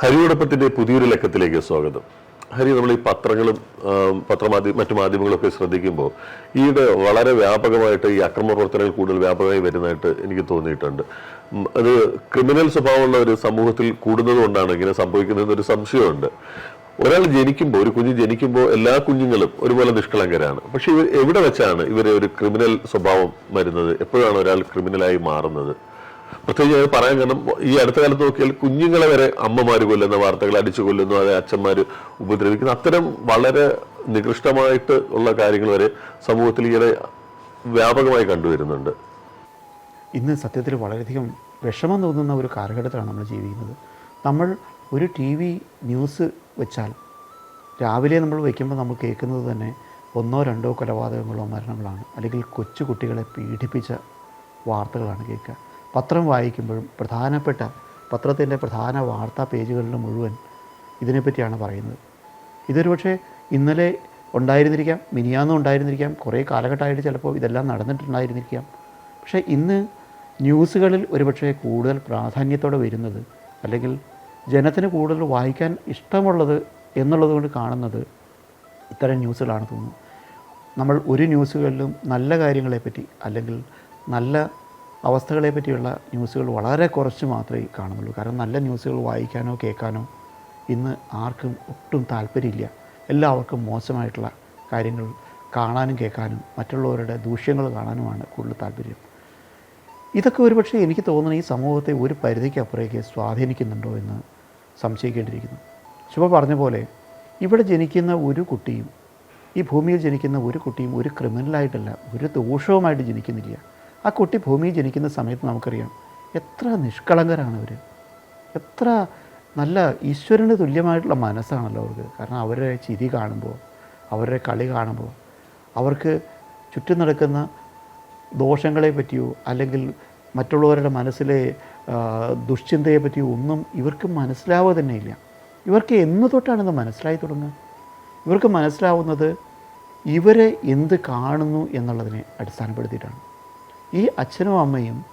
ഹരിയോടൊപ്പത്തിന്റെ പുതിയൊരു ലക്കത്തിലേക്ക് സ്വാഗതം. ഹരി നമ്മൾ ഈ പത്രങ്ങളും പത്രമാധ്യ മറ്റു മാധ്യമങ്ങളൊക്കെ ശ്രദ്ധിക്കുമ്പോൾ ഈയിടെ വളരെ വ്യാപകമായിട്ട് ഈ അക്രമ പ്രവർത്തനങ്ങൾ കൂടുതൽ വ്യാപകമായി വരുന്നതായിട്ട് എനിക്ക് തോന്നിയിട്ടുണ്ട്. അത് ക്രിമിനൽ സ്വഭാവമുള്ള ഒരു സമൂഹത്തിൽ കൂടുന്നത് കൊണ്ടാണ് ഇങ്ങനെ സംഭവിക്കുന്നത് ഒരു സംശയമുണ്ട്. ഒരാൾ ജനിക്കുമ്പോൾ ഒരു കുഞ്ഞ് ജനിക്കുമ്പോൾ എല്ലാ കുഞ്ഞുങ്ങളും ഒരുപോലെ നിഷ്കളങ്കരാണ്. പക്ഷെ ഇവർ എവിടെ വെച്ചാണ് ഇവരെ ഒരു ക്രിമിനൽ സ്വഭാവം വരുന്നത്? എപ്പോഴാണ് ഒരാൾ ക്രിമിനലായി മാറുന്നത്? പ്രത്യേകിച്ച് അത് പറയാൻ കാരണം ഈ അടുത്ത കാലത്ത് നോക്കിയാൽ കുഞ്ഞുങ്ങളെ വരെ അമ്മമാര് കൊല്ലുന്ന വാർത്തകൾ അടിച്ചു കൊല്ലുന്നു അതെ അച്ഛന്മാർ ഉപദ്രവിക്കുന്നു. അത്തരം വളരെ നികൃഷ്ടമായിട്ട് ഉള്ള കാര്യങ്ങൾ വരെ സമൂഹത്തിൽ ഇങ്ങനെ വ്യാപകമായി കണ്ടുവരുന്നുണ്ട് ഇന്ന് സത്യത്തിൽ വളരെയധികം വിഷമം തോന്നുന്ന ഒരു കാലഘട്ടത്തിലാണ് നമ്മൾ ജീവിക്കുന്നത്. നമ്മൾ ഒരു ടി വി ന്യൂസ് വെച്ചാൽ രാവിലെ നമ്മൾ വയ്ക്കുമ്പോൾ നമ്മൾ കേൾക്കുന്നത് തന്നെ ഒന്നോ രണ്ടോ കൊലപാതകങ്ങളോ മരണങ്ങളാണ്. അല്ലെങ്കിൽ കൊച്ചു കുട്ടികളെ പീഡിപ്പിച്ച വാർത്തകളാണ് കേൾക്കുക. പത്രം വായിക്കുമ്പോഴും പ്രധാനപ്പെട്ട പത്രത്തിന്റെ പ്രധാന വാർത്താ പേജുകളിൽ മുഴുവൻ ഇതിനെപ്പറ്റിയാണ് പറയുന്നത്. ഇതൊരു പക്ഷേ ഇന്നലെ ഉണ്ടായിരുന്നിരിക്കാം മിനിയാന്നും ഉണ്ടായിരുന്നിരിക്കാം കുറേ കാലഘട്ടമായിട്ട് ചിലപ്പോൾ ഇതെല്ലാം നടന്നിട്ടുണ്ടായിരുന്നിരിക്കാം. പക്ഷേ ഇന്ന് ന്യൂസുകളിൽ ഒരുപക്ഷെ കൂടുതൽ പ്രാധാന്യത്തോടെ വരുന്നത് അല്ലെങ്കിൽ ജനത്തിന് കൂടുതൽ വായിക്കാൻ ഇഷ്ടമുള്ളത് എന്നുള്ളത് കൊണ്ട് കാണുന്നത് ഇത്തരം ന്യൂസുകളാണ് തോന്നുന്നു നമ്മൾ ഒരു ന്യൂസുകളിലും നല്ല കാര്യങ്ങളെപ്പറ്റി അല്ലെങ്കിൽ നല്ല അവസ്ഥകളെ പറ്റിയുള്ള ന്യൂസുകൾ വളരെ കുറച്ച് മാത്രമേ കാണുന്നുള്ളൂ. കാരണം നല്ല ന്യൂസുകൾ വായിക്കാനോ കേൾക്കാനോ ഇന്ന് ആർക്കും ഒട്ടും താല്പര്യമില്ല. എല്ലാവർക്കും മോശമായിട്ടുള്ള കാര്യങ്ങൾ കാണാനും കേൾക്കാനും മറ്റുള്ളവരുടെ ദൂഷ്യങ്ങൾ കാണാനുമാണ് കൂടുതൽ താല്പര്യം. ഇതൊക്കെ ഒരുപക്ഷെ എനിക്ക് തോന്നുന്നത് ഈ സമൂഹത്തെ ഒരു പരിധിക്കപ്പുറേക്ക് സ്വാധീനിക്കുന്നുണ്ടോ എന്ന് സംശയിക്കേണ്ടിയിരിക്കുന്നു. ശുഭ പറഞ്ഞ പോലെ ഇവിടെ ജനിക്കുന്ന ഒരു കുട്ടിയും ഈ ഭൂമിയിൽ ജനിക്കുന്ന ഒരു കുട്ടിയും ഒരു ക്രിമിനലായിട്ടല്ല ഒരു ദോഷവുമായിട്ട് ജനിക്കുന്നില്ല. ആ കുട്ടി ഭൂമിയിൽ ജനിക്കുന്ന സമയത്ത് നമുക്കറിയാം എത്ര നിഷ്കളങ്കരാണ് അവർ എത്ര നല്ല ഈശ്വരന് തുല്യമായിട്ടുള്ള മനസ്സാണല്ലോ അവർക്ക്. കാരണം അവരുടെ ചിരി കാണുമ്പോൾ അവരുടെ കളി കാണുമ്പോൾ അവർക്ക് ചുറ്റും നടക്കുന്ന ദോഷങ്ങളെ പറ്റിയോ അല്ലെങ്കിൽ മറ്റുള്ളവരുടെ മനസ്സിലെ ദുശ്ചിന്തയെ പറ്റിയോ ഒന്നും ഇവർക്ക് മനസ്സിലാവുക തന്നെ ഇല്ല. ഇവർക്ക് എന്ന് തൊട്ടാണിത് മനസ്സിലായി തുടങ്ങുക? ഇവർക്ക് മനസ്സിലാവുന്നത് ഇവരെ എന്ത് കാണുന്നു എന്നുള്ളതിനെ അടിസ്ഥാനപ്പെടുത്തിയിട്ടാണ്. ഈ അച്ഛനും അമ്മയും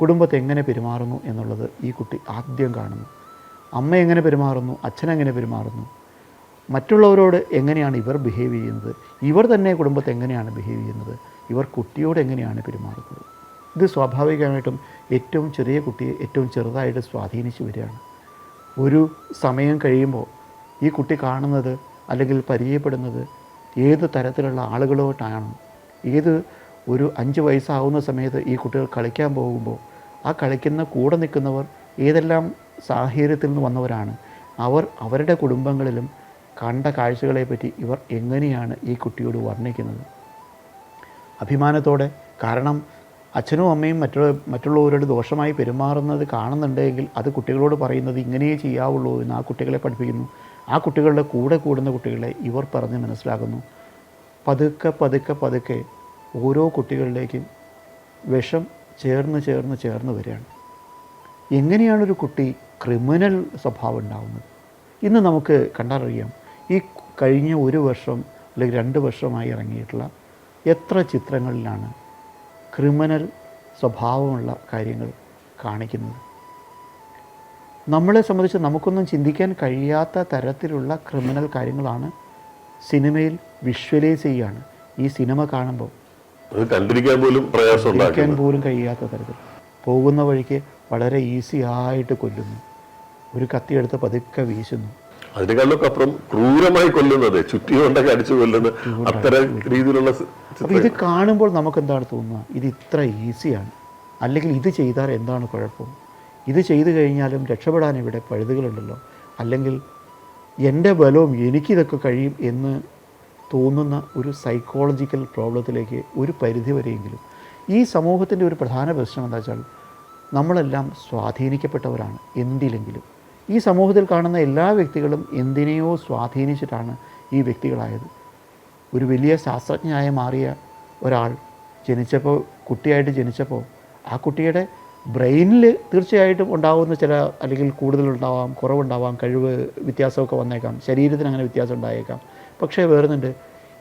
കുടുംബത്തെ എങ്ങനെ പെരുമാറുന്നു എന്നുള്ളത് ഈ കുട്ടി ആദ്യം കാണുന്നു. അമ്മ എങ്ങനെ പെരുമാറുന്നു? അച്ഛൻ എങ്ങനെ പെരുമാറുന്നു? മറ്റുള്ളവരോട് എങ്ങനെയാണ് ഇവർ ബിഹേവ് ചെയ്യുന്നത്? ഇവർ തന്നെ കുടുംബത്തെ എങ്ങനെയാണ് ബിഹേവ് ചെയ്യുന്നത്? ഇവർ കുട്ടിയോട് എങ്ങനെയാണ് പെരുമാറുന്നത്? ഇത് സ്വാഭാവികമായിട്ടും ഏറ്റവും ചെറിയ കുട്ടിയെ ഏറ്റവും ചെറുതായിട്ട് സ്വാധീനിച്ചു വരികയാണ്. ഒരു സമയം കഴിയുമ്പോൾ ഈ കുട്ടി കാണുന്നത് അല്ലെങ്കിൽ പരിചയപ്പെടുന്നത് ഏത് തരത്തിലുള്ള ആളുകളോട്ടാണ്? ഏത് ഒരു അഞ്ച് വയസ്സാവുന്ന സമയത്ത് ഈ കുട്ടികൾ കളിക്കാൻ പോകുമ്പോൾ ആ കളിക്കുന്ന കൂടെ നിൽക്കുന്നവർ ഏതെല്ലാം സാഹചര്യത്തിൽ നിന്ന് വന്നവരാണ്? അവർ അവരുടെ കുടുംബങ്ങളിലും കണ്ട കാഴ്ചകളെപ്പറ്റി ഇവർ എങ്ങനെയാണ് ഈ കുട്ടിയോട് വർണിക്കുന്നത്? അഭിമാനത്തോടെ കാരണം അച്ഛനും അമ്മയും മറ്റുള്ള മറ്റുള്ളവരോട് ദോഷമായി പെരുമാറുന്നത് കാണുന്നുണ്ടെങ്കിൽ അത് കുട്ടികളോട് പറയുന്നത് ഇങ്ങനെയേ ചെയ്യാവുള്ളൂ എന്ന് ആ കുട്ടികളെ പഠിപ്പിക്കുന്നു. ആ കുട്ടികളുടെ കൂടെ കൂടുന്ന കുട്ടികളെ ഇവർ പറഞ്ഞ് മനസ്സിലാക്കുന്നു. പതുക്കെ പതുക്കെ പതുക്കെ ഓരോ കുട്ടികളിലേക്കും വിഷം ചേർന്ന് ചേർന്ന് ചേർന്ന് വരികയാണ്. എങ്ങനെയാണ് ഒരു കുട്ടി ക്രിമിനൽ സ്വഭാവം ഉണ്ടാകുന്നത് ഇന്ന് നമുക്ക് കണ്ടറിയാം ഈ കഴിഞ്ഞ ഒരു വർഷം അല്ലെങ്കിൽ രണ്ട് വർഷമായി ഇറങ്ങിയിട്ടുള്ള എത്ര ചിത്രങ്ങളിലാണ് ക്രിമിനൽ സ്വഭാവമുള്ള കാര്യങ്ങൾ കാണിക്കുന്നത്? നമ്മളെ സംബന്ധിച്ച് നമുക്കൊന്നും ചിന്തിക്കാൻ കഴിയാത്ത തരത്തിലുള്ള ക്രിമിനൽ കാര്യങ്ങളാണ് സിനിമയിൽ വിഷ്വലൈസ് ചെയ്യുകയാണ് ഈ സിനിമ കാണുമ്പോൾ അത് കണ്ടിരിക്കാൻ പോലും പ്രയാസം ഉണ്ടാക്കുന്നു പോലും കഴിയാത്ത തരത്തിൽ. പോകുന്ന വഴിക്ക് വളരെ ഈസി ആയിട്ട് കൊല്ലുന്നു. ഒരു കത്തിയെടുത്ത് പതുക്കെ വീശുന്നു. അതിനേക്കാളൊക്കെ അപ്പുറം ക്രൂരമായി കൊല്ലുന്നത് ചുറ്റി കൊണ്ടൊക്കെ അടിച്ചു കൊല്ലുന്നത് അത്തരം രീതിയിലുള്ള അപ്പോൾ ഇത് കാണുമ്പോൾ നമുക്ക് എന്താണ് തോന്നുക? ഇത് ഇത്ര ഈസിയാണ്. അല്ലെങ്കിൽ ഇത് ചെയ്താൽ എന്താണ് കുഴപ്പം? ഇത് ചെയ്തു കഴിഞ്ഞാലും രക്ഷപ്പെടാൻ ഇവിടെ പഴുതുകളുണ്ടല്ലോ. അല്ലെങ്കിൽ എന്റെ ബലവും എനിക്കിതൊക്കെ കഴിയും എന്ന് തോന്നുന്ന ഒരു സൈക്കോളജിക്കൽ പ്രോബ്ലത്തിലേക്ക് ഒരു പരിധി വരെയെങ്കിലും ഈ സമൂഹത്തിന്റെ ഒരു പ്രധാന പ്രശ്നം എന്താ വെച്ചാൽ നമ്മളെല്ലാം സ്വാധീനിക്കപ്പെട്ടവരാണ് എന്തിലെങ്കിലും. ഈ സമൂഹത്തിൽ കാണുന്ന എല്ലാ വ്യക്തികളും എന്തിനെയോ സ്വാധീനിച്ചിട്ടാണ് ഈ വ്യക്തികളായത്. ഒരു വലിയ ശാസ്ത്രജ്ഞയായി മാറിയ ഒരാൾ ജനിച്ചപ്പോൾ കുട്ടിയായിട്ട് ജനിച്ചപ്പോൾ ആ കുട്ടിയുടെ ബ്രെയിനിൽ തീർച്ചയായിട്ടും ഉണ്ടാകുന്ന ചില അല്ലെങ്കിൽ കൂടുതലുണ്ടാവാം കുറവുണ്ടാവാം കഴിവ് വ്യത്യാസമൊക്കെ വന്നേക്കാം ശരീരത്തിന് അങ്ങനെ വ്യത്യാസം ഉണ്ടായേക്കാം. പക്ഷേ വേറുന്നുണ്ട്.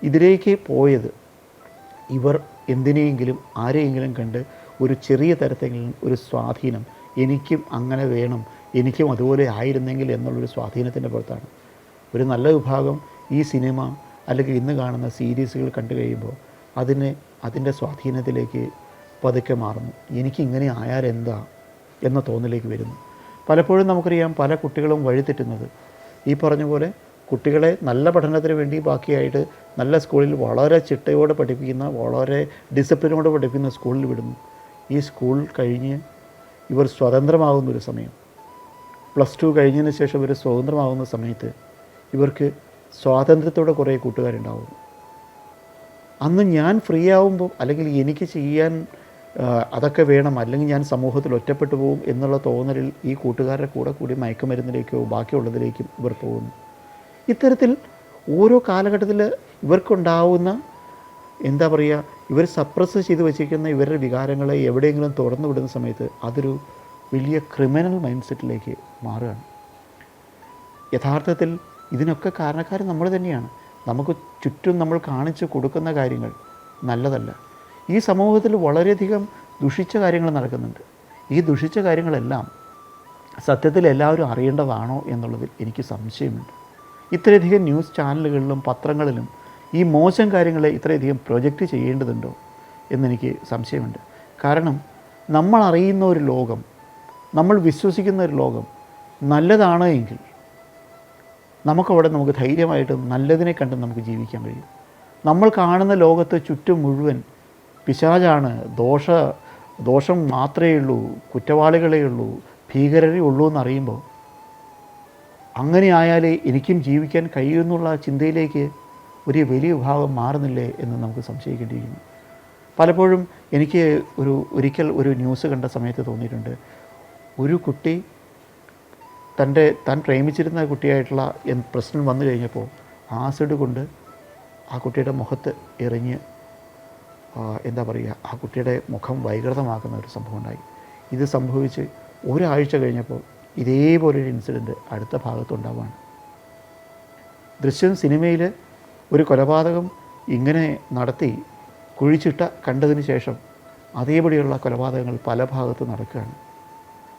ഇതിലേക്ക് പോയത് ഇവർ എന്തിനെയെങ്കിലും ആരെയെങ്കിലും കണ്ട് ഒരു ചെറിയ തരത്തെങ്കിലും ഒരു സ്വാധീനം എനിക്കും അങ്ങനെ വേണം എനിക്കും അതുപോലെ ആയിരുന്നെങ്കിൽ എന്നുള്ളൊരു സ്വാധീനത്തിന്റെ പുറത്താണ്. ഒരു നല്ല വിഭാഗം ഈ സിനിമ അല്ലെങ്കിൽ ഇന്ന് കാണുന്ന സീരീസുകൾ കണ്ടു കഴിയുമ്പോൾ അതിന് അതിന്റെ സ്വാധീനത്തിലേക്ക് പതുക്കെ മാറുന്നു. എനിക്ക് ഇങ്ങനെ ആയാൽ എന്താ എന്ന തോന്നലേക്ക് വരുന്നു. പലപ്പോഴും നമുക്കറിയാം പല കുട്ടികളും വഴിതെറ്റുന്നത് ഈ പറഞ്ഞ പോലെ കുട്ടികളെ നല്ല പഠനത്തിന് വേണ്ടി ബാക്കിയായിട്ട് നല്ല സ്കൂളിൽ വളരെ ചിട്ടയോടെ പഠിപ്പിക്കുന്ന വളരെ ഡിസിപ്ലിനോടെ പഠിപ്പിക്കുന്ന സ്കൂളിൽ വിടുന്നു. ഈ സ്കൂൾ കഴിഞ്ഞ് ഇവർ സ്വതന്ത്രമാകുന്ന ഒരു സമയം. പ്ലസ് ടു കഴിഞ്ഞതിന് ശേഷം ഇവർ സ്വതന്ത്രമാകുന്ന സമയത്ത് ഇവർക്ക് സ്വാതന്ത്ര്യത്തോടെ കുറേ കൂട്ടുകാരുണ്ടാവും. അന്ന് ഞാൻ ഫ്രീ ആവുമ്പോൾ അല്ലെങ്കിൽ എനിക്ക് ചെയ്യാൻ അതൊക്കെ വേണം അല്ലെങ്കിൽ ഞാൻ സമൂഹത്തിൽ ഒറ്റപ്പെട്ടു പോകും എന്നുള്ള തോന്നലിൽ ഈ കൂട്ടുകാരുടെ കൂടെ കൂടി മയക്കുമരുന്നിലേക്കോ ബാക്കിയുള്ളതിലേക്കും ഇവർ പോകുന്നു. ഇത്തരത്തിൽ ഓരോ കാലഘട്ടത്തിൽ ഇവർക്കുണ്ടാവുന്ന എന്താ പറയുക ഇവർ സപ്രസ് ചെയ്ത് വെച്ചിരിക്കുന്ന ഇവരുടെ വികാരങ്ങളെ എവിടെയെങ്കിലും തുറന്നു വിടുന്ന സമയത്ത് അതൊരു വലിയ ക്രിമിനൽ മൈൻഡ് സെറ്റിലേക്ക് മാറുകയാണ്. യഥാർത്ഥത്തിൽ ഇതിനൊക്കെ കാരണക്കാർ നമ്മൾ തന്നെയാണ്. നമുക്ക് ചുറ്റും നമ്മൾ കാണിച്ചു കൊടുക്കുന്ന കാര്യങ്ങൾ നല്ലതല്ല. ഈ സമൂഹത്തിൽ വളരെയധികം ദുഷിച്ച കാര്യങ്ങൾ നടക്കുന്നുണ്ട്. ഈ ദുഷിച്ച കാര്യങ്ങളെല്ലാം സത്യത്തിൽ എല്ലാവരും അറിയേണ്ടതാണോ എന്നുള്ളതിൽ എനിക്ക് സംശയമുണ്ട്. ഇത്രയധികം ന്യൂസ് ചാനലുകളിലും പത്രങ്ങളിലും ഈ മോശം കാര്യങ്ങളെ ഇത്രയധികം പ്രൊജക്റ്റ് ചെയ്യേണ്ടതുണ്ടോ എന്നെനിക്ക് സംശയമുണ്ട്. കാരണം നമ്മൾ അറിയുന്ന ഒരു ലോകം നമ്മൾ വിശ്വസിക്കുന്ന ഒരു ലോകം നല്ലതാണ് എങ്കിൽ നമുക്കവിടെ നമുക്ക് ധൈര്യമായിട്ട് നല്ലതിനെ കണ്ട് നമുക്ക് ജീവിക്കാൻ കഴിയും. നമ്മൾ കാണുന്ന ലോകത്ത് ചുറ്റും മുഴുവൻ പിശാചാണ് ദോഷ ദോഷം മാത്രമേ ഉള്ളൂ കുറ്റവാളികളേ ഉള്ളൂ ഭീകരരേ ഉള്ളൂ എന്നറിയുമ്പോൾ അങ്ങനെ ആയാലേ എനിക്കും ജീവിക്കാൻ കഴിയുമെന്നുള്ള ചിന്തയിലേക്ക് ഒരു വലിയ വിഭാഗം മാറുന്നില്ലേ എന്ന് നമുക്ക് സംശയിക്കേണ്ടിയിരിക്കുന്നു. പലപ്പോഴും എനിക്ക് ഒരു ഒരിക്കൽ ഒരു ന്യൂസ് കണ്ട സമയത്ത് തോന്നിയിട്ടുണ്ട്. ഒരു കുട്ടി തന്റെ താൻ പ്രേമിച്ചിരുന്ന കുട്ടിയായിട്ടുള്ള പ്രശ്നം വന്നു കഴിഞ്ഞപ്പോൾ ആസിഡ് കൊണ്ട് ആ കുട്ടിയുടെ മുഖത്ത് എറിഞ്ഞ് എന്താ പറയുക ആ കുട്ടിയുടെ മുഖം വൈകൃതമാക്കുന്ന ഒരു സംഭവം ഉണ്ടായി. ഇത് സംഭവിച്ച് ഒരാഴ്ച കഴിഞ്ഞപ്പോൾ ഇതേപോലൊരു ഇൻസിഡന്റ് അടുത്ത ഭാഗത്തുണ്ടാവുകയാണ്. ദൃശ്യം സിനിമയിൽ ഒരു കൊലപാതകം ഇങ്ങനെ നടത്തി കുഴിച്ചിട്ട കണ്ടതിന് ശേഷം അതേപടിയുള്ള കൊലപാതകങ്ങൾ പല ഭാഗത്ത് നടക്കുകയാണ്.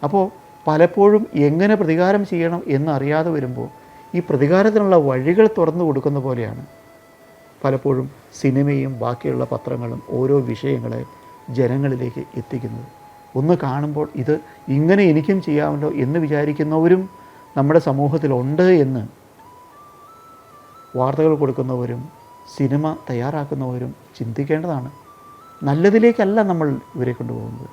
അപ്പോൾ പലപ്പോഴും എങ്ങനെ പ്രതികാരം ചെയ്യണം എന്നറിയാതെ വരുമ്പോൾ ഈ പ്രതികാരത്തിനുള്ള വഴികൾ തുറന്നു കൊടുക്കുന്ന പോലെയാണ്. പലപ്പോഴും സിനിമയും ബാക്കിയുള്ള പത്രങ്ങളും ഓരോ വിഷയങ്ങളെ ജനങ്ങളിലേക്ക് എത്തിക്കുന്നത്. ഒന്ന് കാണുമ്പോൾ ഇത് ഇങ്ങനെ എനിക്കും ചെയ്യാമല്ലോ എന്ന് വിചാരിക്കുന്നവരും നമ്മുടെ സമൂഹത്തിലുണ്ട് എന്ന് വാർത്തകൾ കൊടുക്കുന്നവരും സിനിമ തയ്യാറാക്കുന്നവരും ചിന്തിക്കേണ്ടതാണ്. നല്ലതിലേക്കല്ല നമ്മൾ ഇവരെ കൊണ്ടുപോകുന്നത്.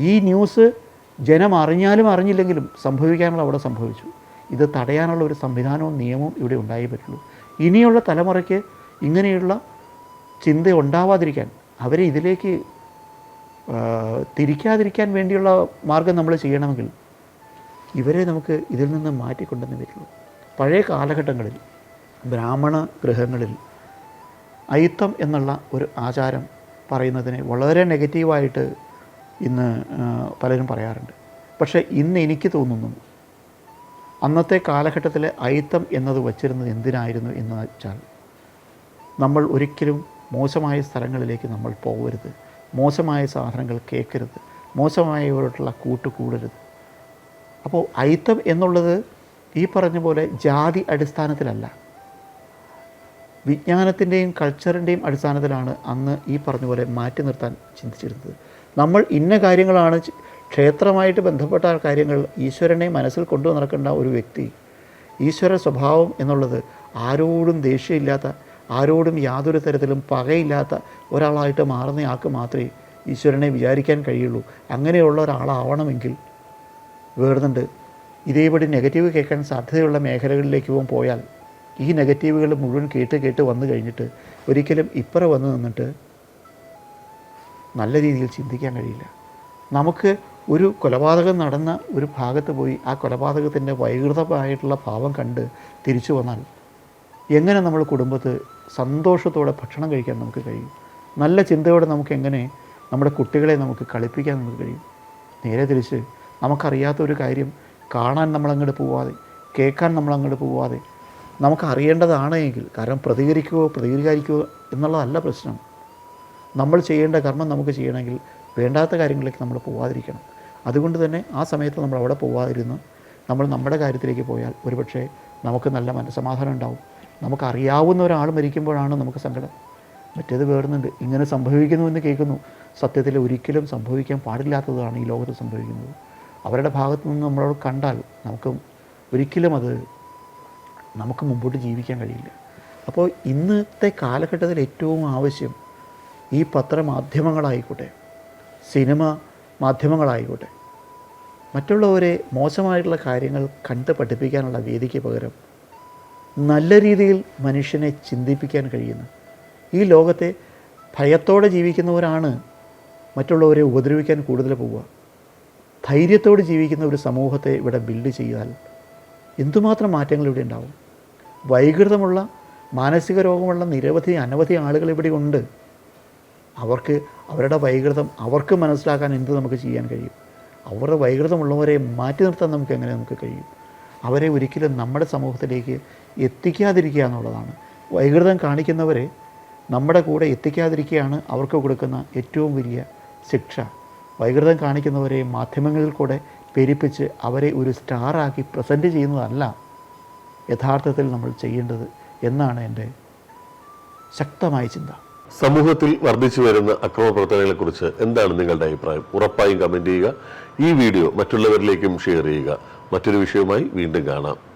ഈ ന്യൂസ് ജനം അറിഞ്ഞാലും അറിഞ്ഞില്ലെങ്കിലും സംഭവിക്കാനുള്ള അവിടെ സംഭവിച്ചു. ഇത് തടയാനുള്ള ഒരു സംവിധാനവും നിയമവും ഇവിടെ ഉണ്ടായേ പറ്റുള്ളൂ. ഇനിയുള്ള തലമുറയ്ക്ക് ഇങ്ങനെയുള്ള ചിന്ത ഉണ്ടാവാതിരിക്കാൻ അവരെ ഇതിലേക്ക് തിരിക്കാതിരിക്കാൻ വേണ്ടിയുള്ള മാർഗം നമ്മൾ ചെയ്യണമെങ്കിൽ ഇവരെ നമുക്ക് ഇതിൽ നിന്ന് മാറ്റിക്കൊണ്ടെന്ന് വരുള്ളൂ. പഴയ കാലഘട്ടങ്ങളിൽ ബ്രാഹ്മണ ഗൃഹങ്ങളിൽ അയിത്തം എന്നുള്ള ഒരു ആചാരം പറയുന്നതിനെ വളരെ നെഗറ്റീവായിട്ട് ഇന്ന് പലരും പറയാറുണ്ട്. പക്ഷേ ഇന്ന് എനിക്ക് തോന്നുന്നു അന്നത്തെ കാലഘട്ടത്തിലെ അയിത്തം എന്നത് വച്ചിരുന്നത് എന്തിനായിരുന്നു എന്ന് വെച്ചാൽ നമ്മൾ ഒരിക്കലും മോശമായ സ്ഥലങ്ങളിലേക്ക് നമ്മൾ പോകരുത്. മോശമായ സാധനങ്ങൾ കേൾക്കരുത്. മോശമായവരോടുള്ള കൂട്ട് കൂടരുത്. അപ്പോൾ അയിത്തം എന്നുള്ളത് ഈ പറഞ്ഞ പോലെ ജാതി അടിസ്ഥാനത്തിലല്ല. വിജ്ഞാനത്തിന്റെയും കൾച്ചറിന്റെയും അടിസ്ഥാനത്തിലാണ് അന്ന് ഈ പറഞ്ഞ പോലെ മാറ്റി നിർത്താൻ ചിന്തിച്ചിരുന്നത്. നമ്മൾ ഇന്ന കാര്യങ്ങളാണ് ക്ഷേത്രമായിട്ട് ബന്ധപ്പെട്ട കാര്യങ്ങൾ ഈശ്വരനെ മനസ്സിൽ കൊണ്ടു നടക്കേണ്ട ഒരു വ്യക്തി. ഈശ്വര സ്വഭാവം എന്നുള്ളത് ആരോടും ദേഷ്യമില്ലാത്ത ആരോടും യാതൊരു തരത്തിലും പകയില്ലാത്ത ഒരാളായിട്ട് മാറുന്നയാൾക്ക് മാത്രമേ ഈശ്വരനെ വിചാരിക്കാൻ കഴിയുള്ളൂ. അങ്ങനെയുള്ള ഒരാളാവണമെങ്കിൽ വേറുന്നുണ്ട്. ഇതേപടി നെഗറ്റീവ് കേൾക്കാൻ സാധ്യതയുള്ള മേഖലകളിലേക്ക് പോയാൽ ഈ നെഗറ്റീവുകൾ മുഴുവൻ കേട്ട് കേട്ട് വന്നു കഴിഞ്ഞിട്ട് ഒരിക്കലും ഇപ്പറ വന്ന് നിന്നിട്ട് നല്ല രീതിയിൽ ചിന്തിക്കാൻ കഴിയില്ല. നമുക്ക് ഒരു കൊലപാതകം നടന്ന ഒരു ഭാഗത്ത് പോയി ആ കൊലപാതകത്തിന്റെ വൈകൃതമായിട്ടുള്ള ഭാവം കണ്ട് തിരിച്ചു വന്നാൽ എങ്ങനെ നമ്മൾ കുടുംബത്ത് സന്തോഷത്തോടെ ഭക്ഷണം കഴിക്കാൻ നമുക്ക് കഴിയും? നല്ല ചിന്തയോടെ നമുക്ക് എങ്ങനെ നമ്മുടെ കുട്ടികളെ നമുക്ക് കളിപ്പിക്കാൻ നമുക്ക് കഴിയും? നേരെ തിരിച്ച് നമുക്കറിയാത്ത ഒരു കാര്യം കാണാൻ നമ്മളങ്ങോട്ട് പോവാതെ കേൾക്കാൻ നമ്മളങ്ങോട്ട് പോവാതെ നമുക്ക് അറിയേണ്ടതാണ് എങ്കിൽ കാരണം പ്രതികരിക്കുകയോ പ്രതികരിക്കാതിരിക്കുകയോ എന്നുള്ളതല്ല പ്രശ്നം. നമ്മൾ ചെയ്യേണ്ട കർമ്മം നമുക്ക് ചെയ്യണമെങ്കിൽ വേണ്ടാത്ത കാര്യങ്ങളിലേക്ക് നമ്മൾ പോവാതിരിക്കണം. അതുകൊണ്ട് തന്നെ ആ സമയത്ത് നമ്മൾ അവിടെ പോവാതിരുന്ന് നമ്മൾ നമ്മുടെ കാര്യത്തിലേക്ക് പോയാൽ ഒരുപക്ഷെ നമുക്ക് നല്ല മനസ്സമാധാനം ഉണ്ടാവും. നമുക്കറിയാവുന്ന ഒരാൾ മരിക്കുമ്പോഴാണ് നമുക്ക് സങ്കടം. മറ്റേത് വേറുന്നുണ്ട്. ഇങ്ങനെ സംഭവിക്കുന്നു എന്ന് കേൾക്കുന്നു. സത്യത്തിൽ ഒരിക്കലും സംഭവിക്കാൻ പാടില്ലാത്തതാണ് ഈ ലോകത്ത് സംഭവിക്കുന്നത്. അവരുടെ ഭാഗത്തു നിന്ന് നമ്മളോട് കണ്ടാൽ നമുക്ക് ഒരിക്കലും അത് നമുക്ക് മുമ്പോട്ട് ജീവിക്കാൻ കഴിയില്ല. അപ്പോൾ ഇന്നത്തെ കാലഘട്ടത്തിൽ ഏറ്റവും ആവശ്യം ഈ പത്രമാധ്യമങ്ങളായിക്കോട്ടെ സിനിമ മാധ്യമങ്ങളായിക്കോട്ടെ മറ്റുള്ളവരെ മോശമായിട്ടുള്ള കാര്യങ്ങൾ കണ്ട് പഠിപ്പിക്കാനുള്ള വേദിക്ക് പകരം നല്ല രീതിയിൽ മനുഷ്യനെ ചിന്തിപ്പിക്കാൻ കഴിയുന്ന. ഈ ലോകത്തെ ഭയത്തോടെ ജീവിക്കുന്നവരാണ് മറ്റുള്ളവരെ ഉപദ്രവിക്കാൻ കൂടുതൽ പോവുക. ധൈര്യത്തോട് ജീവിക്കുന്ന ഒരു സമൂഹത്തെ ഇവിടെ ബിൽഡ് ചെയ്താൽ എന്തുമാത്രം മാറ്റങ്ങൾ ഇവിടെ ഉണ്ടാവും? വൈകൃതമുള്ള മാനസിക രോഗമുള്ള നിരവധി അനവധി ആളുകൾ ഇവിടെ ഉണ്ട്. അവർക്ക് അവരുടെ വൈകൃതം അവർക്ക് മനസ്സിലാക്കാൻ എന്ത് നമുക്ക് ചെയ്യാൻ കഴിയും? അവരുടെ വൈകൃതമുള്ളവരെ മാറ്റി നിർത്താൻ നമുക്ക് എങ്ങനെ നമുക്ക് കഴിയും? അവരെ ഒരിക്കലും നമ്മുടെ സമൂഹത്തിലേക്ക് എത്തിക്കാതിരിക്കുക എന്നുള്ളതാണ് വൈകൃതം കാണിക്കുന്നവരെ നമ്മുടെ കൂടെ എത്തിക്കാതിരിക്കുകയാണ് അവർക്ക് കൊടുക്കുന്ന ഏറ്റവും വലിയ ശിക്ഷ. വൈകൃതം കാണിക്കുന്നവരെ മാധ്യമങ്ങളിൽ കൂടെ പെരിപ്പിച്ച് അവരെ ഒരു സ്റ്റാറാക്കി പ്രസന്റ് ചെയ്യുന്നതല്ല യഥാർത്ഥത്തിൽ നമ്മൾ ചെയ്യേണ്ടത് എന്നാണ് എന്റെ ശക്തമായ ചിന്ത. സമൂഹത്തിൽ വർദ്ധിച്ചു വരുന്ന അക്രമ പ്രവർത്തനങ്ങളെ കുറിച്ച് എന്താണ് നിങ്ങളുടെ അഭിപ്രായം? ഉറപ്പായും കമന്റ് ചെയ്യുക. ഈ വീഡിയോ മറ്റുള്ളവരിലേക്കും ഷെയർ ചെയ്യുക. മറ്റൊരു വിഷയവുമായി വീണ്ടും കാണാം.